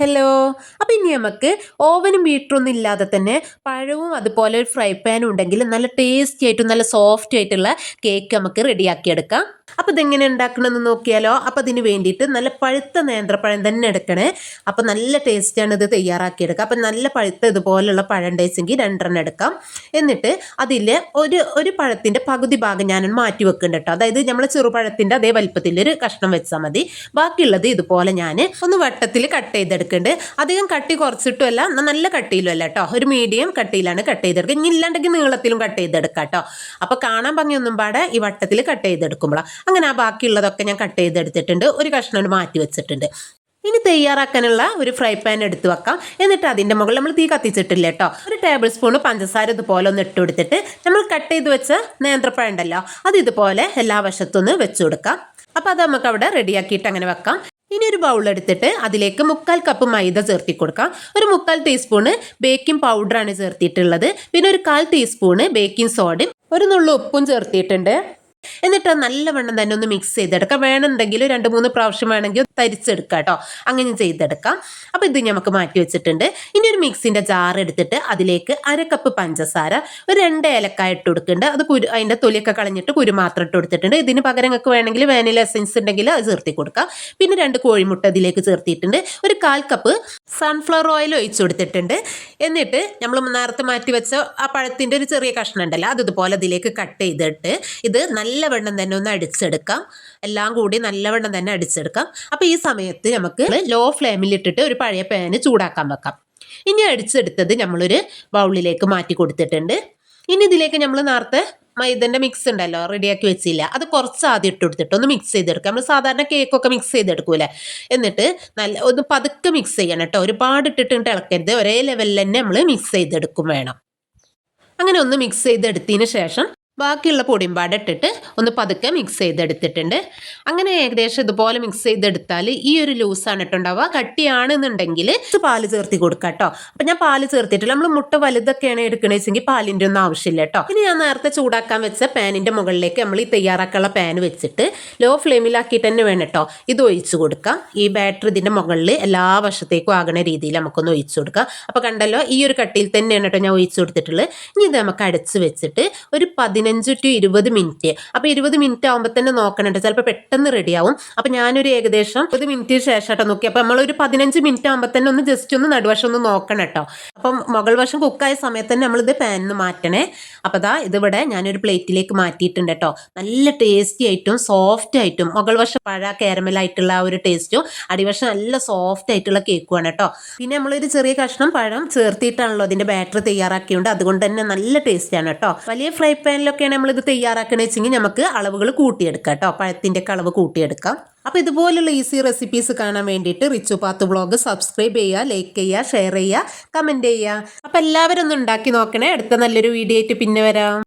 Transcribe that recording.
Hello അപ്പോൾ ഇനി നമുക്ക് ഓവനും മീറ്ററൊന്നും ഇല്ലാതെ തന്നെ പഴവും അതുപോലെ ഒരു ഫ്രൈ പാനും ഉണ്ടെങ്കിൽ നല്ല ടേസ്റ്റി ആയിട്ടും നല്ല സോഫ്റ്റ് ആയിട്ടുള്ള കേക്ക് നമുക്ക് റെഡിയാക്കിയെടുക്കാം അപ്പോൾ ഇതെങ്ങനെ ഉണ്ടാക്കണമെന്ന് നോക്കിയാലോ? അപ്പോൾ അതിന് വേണ്ടിയിട്ട് നല്ല പഴുത്ത നേന്ത്രപ്പഴം തന്നെ എടുക്കണേ. അപ്പോൾ നല്ല ടേസ്റ്റാണ് ഇത് തയ്യാറാക്കിയെടുക്കുക. അപ്പോൾ നല്ല പഴുത്ത ഇതുപോലുള്ള പഴം ടേസ്റ്റെങ്കിൽ രണ്ടെണ്ണം എടുക്കാം. എന്നിട്ട് അതിൽ ഒരു ഒരു പഴത്തിന്റെ പകുതി ഭാഗം ഞാൻ മാറ്റി വെക്കുന്നുണ്ട് കേട്ടോ. അതായത് നമ്മൾ ചെറുപഴത്തിന്റെ അതേ വലിപ്പത്തിൽ ഒരു കഷ്ണം വെച്ചാൽ മതി. ബാക്കിയുള്ളത് ഇതുപോലെ ഞാൻ ഒന്ന് വട്ടത്തിൽ കട്ട് ചെയ്തെടുക്കുന്നുണ്ട് അധികം കട്ടി കുറച്ചിട്ടുമല്ല. നല്ല കട്ടിയിലും അല്ല കേട്ടോ. ഒരു മീഡിയം കട്ടിയിലാണ് കട്ട് ചെയ്തെടുക്കുക. ഇനി ഇല്ലാണ്ടെങ്കിൽ നീളത്തിലും കട്ട് ചെയ്തെടുക്കാം കേട്ടോ. അപ്പോൾ കാണാൻ ഭംഗിയൊന്നും പാടെ ഈ വട്ടത്തിൽ കട്ട് ചെയ്തെടുക്കുമ്പോഴാണ് അങ്ങനെ ആ ബാക്കിയുള്ളതൊക്കെ ഞാൻ കട്ട് ചെയ്തെടുത്തിട്ടുണ്ട്. ഒരു കഷ്ണം മാറ്റി വെച്ചിട്ടുണ്ട്. ഇനി തയ്യാറാക്കാനുള്ള ഒരു ഫ്രൈ പാൻ എടുത്ത് വെക്കാം. എന്നിട്ട് അതിന്റെ മുകളിൽ നമ്മൾ തീ കത്തിച്ചിട്ടില്ല കേട്ടോ. ഒരു ടേബിൾ സ്പൂൺ പഞ്ചസാര ഇതുപോലെ ഒന്ന് ഇട്ട് കൊടുത്തിട്ട് നമ്മൾ കട്ട് ചെയ്ത് വെച്ച നേന്ത്രപ്പഴം ഉണ്ടല്ലോ. അത് ഇതുപോലെ എല്ലാ വശത്തുനിന്ന് വെച്ചു കൊടുക്കാം. അപ്പോൾ അത് നമുക്ക് അവിടെ റെഡിയാക്കിയിട്ട് അങ്ങനെ വെക്കാം. ഇനി ഒരു ബൗൾ എടുത്തിട്ട് അതിലേക്ക് മുക്കാൽ കപ്പ് മൈദ ചേർത്തി കൊടുക്കാം. ഒരു മുക്കാൽ ടീസ്പൂണ് ബേക്കിംഗ് പൗഡറാണ് ചേർത്തിട്ടുള്ളത്. പിന്നെ ഒരു കാൽ ടീസ്പൂണ് ബേക്കിംഗ് സോഡയും ഒരു നുള്ളു ഉപ്പും ചേർത്തിയിട്ടുണ്ട് എന്നിട്ട് നല്ലവണ്ണം തന്നെ ഒന്ന് മിക്സ് ചെയ്തെടുക്കാം. വേണമെന്നുണ്ടെങ്കിൽ രണ്ട് മൂന്ന് പ്രാവശ്യം വേണമെങ്കിൽ തരിച്ചെടുക്കാം കേട്ടോ. അങ്ങനെ ചെയ്തെടുക്കാം. അപ്പോൾ ഇത് നമുക്ക് മാറ്റി വെച്ചിട്ടുണ്ട്. ഇനി ഒരു മിക്സിന്റെ ജാർ എടുത്തിട്ട് അതിലേക്ക് അര കപ്പ് പഞ്ചസാര ഒരു രണ്ട് ഏലക്കായ ഇട്ട് കൊടുക്കുന്നുണ്ട്. അത് കുരു അതിന്റെ തൊലിയൊക്കെ കളഞ്ഞിട്ട് കുരു മാത്രം ഇട്ട് കൊടുത്തിട്ടുണ്ട്. ഇതിന് പകരം നിങ്ങൾക്ക് വേണമെങ്കിൽ വാനില എസൻസ് ഉണ്ടെങ്കിൽ അത് ചേർത്തി കൊടുക്കാം. പിന്നെ രണ്ട് കോഴിമുട്ട ഇതിലേക്ക് ചേർത്തിയിട്ടുണ്ട്. ഒരു കാൽ കപ്പ് സൺഫ്ലവർ ഓയിൽ ഒഴിച്ച് കൊടുത്തിട്ടുണ്ട്. എന്നിട്ട് നമ്മൾ നേരത്തെ മാറ്റി വെച്ച ആ പഴത്തിന്റെ ഒരു ചെറിയ കഷ്ണം ഉണ്ടല്ലോ അത് ഇതുപോലെ ഇതിലേക്ക് കട്ട് ചെയ്തിട്ട് ഇത് നല്ലവണ്ണം തന്നെ ഒന്ന് അടിച്ചെടുക്കാം. എല്ലാം കൂടി നല്ലവണ്ണം തന്നെ അടിച്ചെടുക്കാം. അപ്പോൾ ഈ സമയത്ത് നമുക്ക് ലോ ഫ്ലെയിമിൽ ഇട്ടിട്ട് ഒരു പഴയ പാന് ചൂടാക്കാൻ വെക്കാം. ഇനി അടിച്ചെടുത്തത് നമ്മളൊരു ബൗളിലേക്ക് മാറ്റി കൊടുത്തിട്ടുണ്ട്. ഇനി ഇതിലേക്ക് നമ്മൾ നേരത്തെ മൈദന്റെ മിക്സ് ഉണ്ടല്ലോ റെഡിയാക്കി വെച്ചില്ല. അത് കുറച്ച് ആദ്യം ഇട്ട് കൊടുത്തിട്ട് ഒന്ന് മിക്സ് ചെയ്തെടുക്കുക നമ്മൾ സാധാരണ കേക്കൊക്കെ മിക്സ് ചെയ്തെടുക്കൂലേ എന്നിട്ട് നല്ല ഒന്ന് പതുക്കെ മിക്സ് ചെയ്യണം കേട്ടോ. ഒരുപാട് ഇട്ടിട്ട് ഇളക്കരുത്. ഒരേ ലെവലിൽ തന്നെ നമ്മൾ മിക്സ് ചെയ്തെടുക്കും വേണം. അങ്ങനെ ഒന്ന് മിക്സ് ചെയ്തെടുത്തതിന് ശേഷം ബാക്കിയുള്ള പൊടിമ്പാട് ഇട്ടിട്ട് ഒന്ന് പതുക്കെ മിക്സ് ചെയ്തെടുത്തിട്ടുണ്ട്. അങ്ങനെ ഏകദേശം ഇതുപോലെ മിക്സ് ചെയ്തെടുത്താൽ ഈ ഒരു ലൂസാണ് ഇട്ടുണ്ടാവുക കട്ടിയാണെന്നുണ്ടെങ്കിൽ പാൽ ചേർത്തി കൊടുക്കാം കേട്ടോ. അപ്പം ഞാൻ പാൽ ചേർത്തിട്ടില്ല. നമ്മൾ മുട്ട വലുതൊക്കെയാണ് എടുക്കണമെങ്കിൽ പാലിന്റെ ഒന്നും ആവശ്യമില്ല കേട്ടോ. ഇനി ഞാൻ നേരത്തെ ചൂടാക്കാൻ വെച്ച പാനിന്റെ മുകളിലേക്ക് നമ്മൾ ഈ തയ്യാറാക്കാനുള്ള പാൻ വെച്ചിട്ട് ലോ ഫ്ലെയിമിലാക്കിയിട്ട് തന്നെ വേണം കേട്ടോ. ഇത് ഒഴിച്ചു കൊടുക്കാം. ഈ ബാറ്റർ ഇതിന്റെ മുകളിൽ എല്ലാ വശത്തേക്കും ആകണ രീതിയിൽ നമുക്കൊന്ന് ഒഴിച്ചു കൊടുക്കാം. അപ്പോൾ കണ്ടല്ലോ ഈ ഒരു കട്ടിയിൽ തന്നെയാണ് കേട്ടോ ഞാൻ ഒഴിച്ചു കൊടുത്തിട്ടുള്ളത്. ഇനി ഇത് നമുക്ക് അടച്ച് വെച്ചിട്ട് ഒരു പതിനഞ്ച് പതിനഞ്ച് ടു ഇരുപത് മിനിറ്റ്. അപ്പോൾ ഇരുപത് മിനിറ്റ് ആകുമ്പോൾ തന്നെ നോക്കണുണ്ട്. ചിലപ്പോൾ പെട്ടെന്ന് റെഡിയാവും അപ്പോൾ ഞാനൊരു ഏകദേശം ഒരു മിനിറ്റ് ശേഷം നോക്കി. അപ്പോൾ നമ്മളൊരു പതിനഞ്ച് മിനിറ്റ് ആകുമ്പോൾ തന്നെ ഒന്ന് ജസ്റ്റ് ഒന്ന് നടുവശം ഒന്ന് നോക്കണം കേട്ടോ. അപ്പം മുകൾ വശം കുക്കായ സമയത്ത് തന്നെ നമ്മളിത് പാനിന്ന് മാറ്റണേ. അപ്പോൾ ദാ ഇതിവിടെ ഞാനൊരു പ്ലേറ്റിലേക്ക് മാറ്റിയിട്ടുണ്ട് കേട്ടോ. നല്ല ടേസ്റ്റി ആയിട്ടും സോഫ്റ്റ് ആയിട്ടും മുകൾ വശം പഴ കാരമലായിട്ടുള്ള ആ ഒരു ടേസ്റ്റും അടിവശം നല്ല സോഫ്റ്റ് ആയിട്ടുള്ള കേക്കുമാണ് കേട്ടോ. പിന്നെ നമ്മളൊരു ചെറിയ കഷ്ണം പഴം ചേർത്തിട്ടാണല്ലോ അതിന്റെ ബാറ്റർ തയ്യാറാക്കിയുണ്ട്. അതുകൊണ്ട് തന്നെ നല്ല ടേസ്റ്റാണ് കേട്ടോ. വലിയ ഫ്രൈ പാനിലൊക്കെ നമ്മൾ നമ്മളിത് തയ്യാറാക്കണമെന്ന് വെച്ചെങ്കിൽ നമുക്ക് അളവുകൾ കൂട്ടിയെടുക്കാം കേട്ടോ. പഴത്തിന്റെ അളവ് കൂട്ടിയെടുക്കാം. അപ്പോൾ ഇതുപോലുള്ള ഈസി റെസിപ്പീസ് കാണാൻ വേണ്ടിയിട്ട് റിച്ചു പാത്ത് വ്ളോഗ് സബ്സ്ക്രൈബ് ചെയ്യുക ലൈക്ക് ചെയ്യുക ഷെയർ ചെയ്യുക കമന്റ് ചെയ്യുക. അപ്പോൾ എല്ലാവരും ഒന്ന് ഉണ്ടാക്കി നോക്കണേ. അടുത്ത നല്ലൊരു വീഡിയോ ആയിട്ട് പിന്നെ വരാം.